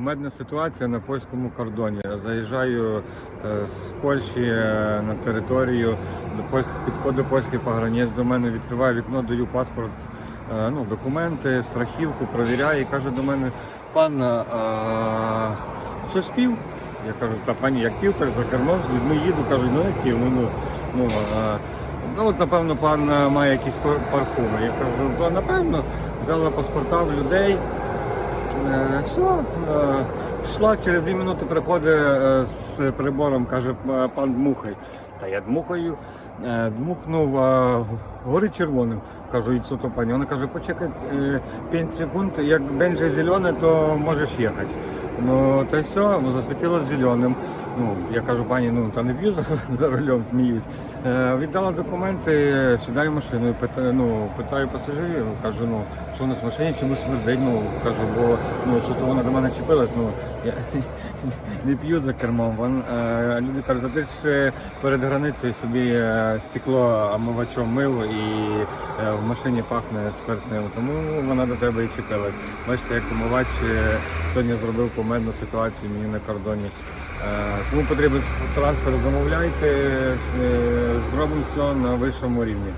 Медна ситуація на польському кордоні. Заїжджаю е, з Польщі е, на територію, підходить польський погранець до мене, відкриває вікно, даю паспорт, е, ну, документи, страхівку, провіряє і каже до мене, пан, е, що спів? Я кажу, та пані, як пів, так за кермом з людьми їду, кажу, ну як пів, ну, ну, е, ну от напевно пан має якісь пар- парфуми. Я кажу, то напевно взяла паспорта в людей. Е, Все, е, пішла, через дві минути приходить е, з прибором, каже, пан дмухай. Та я дмухаю, дмухнув, а горить червоним. Кажу, і то пані? Вона каже, почекай е, 5 секунд, як бенже зелене, то можеш їхати. Ну, та й все, ну, засвітило зеленим. Ну, я кажу, пані, ну та не б'ю за, за рулем, сміюсь. Е, віддала документи, сідаю в машину і питаю, ну, питаю пасажирів, кажу, ну, що у нас в машині, чому смердить, ну, кажу, бо ну, що то вона до мене чіпилась, ну, я не п'ю за кермом. Вон, е, люди кажуть, а ти ж е, перед границею собі е, стекло омивачом мив і е, в машині пахне спиртним, тому вона до тебе і чіпилась. Бачите, як омивач е, сьогодні зробив помедну ситуацію мені на кордоні. тому Кому потрібен трансфер, замовляйте, е, зробимо все на вищому рівні.